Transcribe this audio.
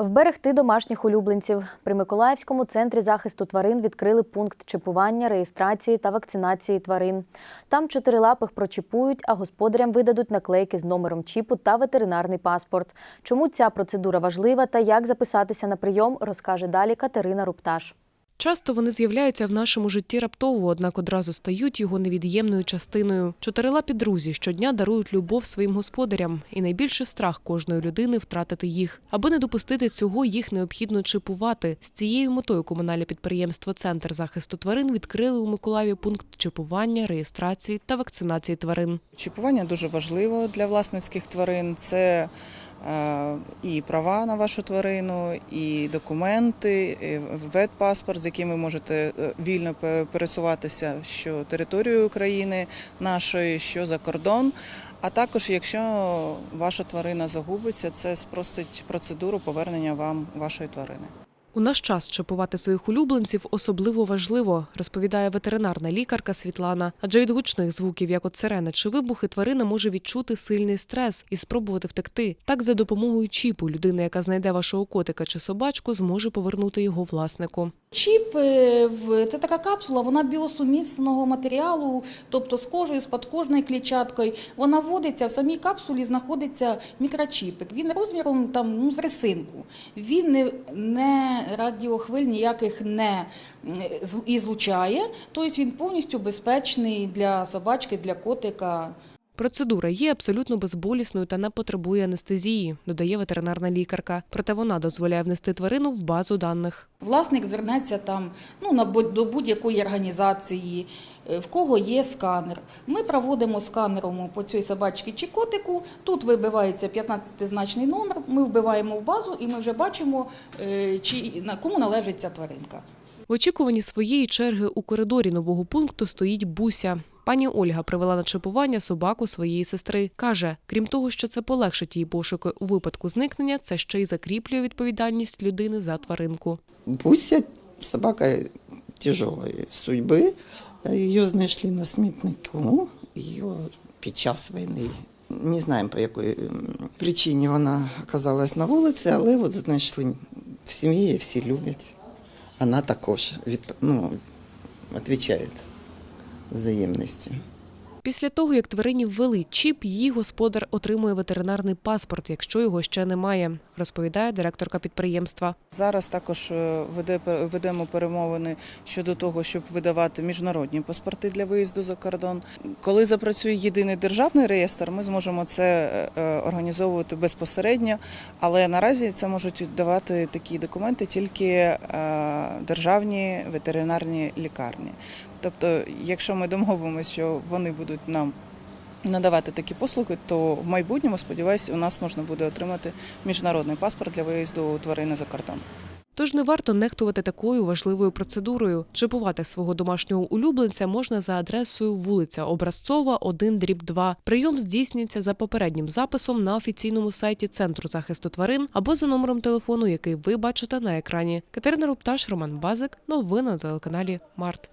Вберегти домашніх улюбленців. При Миколаївському центрі захисту тварин відкрили пункт чіпування, реєстрації та вакцинації тварин. Там чотирилапих прочіпують, а господарям видадуть наклейки з номером чіпу та ветеринарний паспорт. Чому ця процедура важлива та як записатися на прийом, розкаже далі Катерина Рупташ. Часто вони з'являються в нашому житті раптово, однак одразу стають його невід'ємною частиною. Чотирилапі друзі щодня дарують любов своїм господарям, і найбільший страх кожної людини втратити їх. Аби не допустити цього, їх необхідно чипувати. З цією метою комунальне підприємство Центр захисту тварин відкрили у Миколаєві пункт чипування, реєстрації та вакцинації тварин. Чіпування дуже важливо для власницьких тварин. Це і права на вашу тварину, і документи, і ветпаспорт, з яким ви можете е, вільно пересуватися що територією України нашої, що за кордон. А також, якщо ваша тварина загубиться, це спростить процедуру повернення вам вашої тварини. У наш час чипувати своїх улюбленців особливо важливо, розповідає ветеринарна лікарка Світлана. Адже від гучних звуків, як от сирени чи вибухи, тварина може відчути сильний стрес і спробувати втекти. Так, за допомогою чіпу людина, яка знайде вашого котика чи собачку, зможе повернути його власнику. Чіп е, це така капсула, вона біосумісного матеріалу, тобто з кожею, з подкожною клітчаткою. Вона вводиться, в самій капсулі знаходиться мікрочіпик. Він розміром там, ну, з рисинку. Він не, не радіохвиль ніяких не ізлучає, тобто він повністю безпечний для собачки, для котика. Процедура є абсолютно безболісною та не потребує анестезії, додає ветеринарна лікарка. Проте вона дозволяє внести тварину в базу даних. Власник звернеться там ну, на, до будь-якої організації, е, в кого є сканер. Ми проводимо сканером по цій собачці чи котику. Тут вибивається 15-значний номер, ми вбиваємо в базу і ми вже бачимо, е, чи, на кому належить ця тваринка. В очікуванні своєї черги у коридорі нового пункту стоїть Буся. Пані Ольга привела на чипування собаку своєї сестри. Каже, крім того, що це полегшить її пошуки у випадку зникнення, це ще й закріплює відповідальність людини за тваринку. Буся собака тяжелої судьби. Її знайшли на смітнику. Її під час війни. Не знаємо по м, причині вона оказалась на вулиці, але от знайшли в сім'ї всі люблять. Вона також від, ну, відповідає взаємністю. Після того, як тварині ввели чіп, її господар отримує ветеринарний паспорт, якщо його ще немає, розповідає директорка підприємства. Зараз також е, веде, ведемо перемовини щодо того, щоб видавати міжнародні паспорти для виїзду за кордон. Коли запрацює єдиний державний реєстр, ми зможемо це е, організовувати безпосередньо, але наразі це можуть давати такі документи тільки е, державні ветеринарні лікарні. Тобто, якщо ми домовимося, що вони будуть нам надавати такі послуги, то в майбутньому, сподіваюся, у нас можна буде отримати міжнародний паспорт для виїзду тварини за кордон. Тож не варто нехтувати такою важливою процедурою. Чипувати свого домашнього улюбленця можна за адресою вулиця Образцова, 1 дріб 2. Прийом здійснюється за попереднім записом на офіційному сайті Центру захисту тварин або за номером телефону, який ви бачите на екрані. Катерина Рупташ, Роман Базик. Новини на телеканалі Март.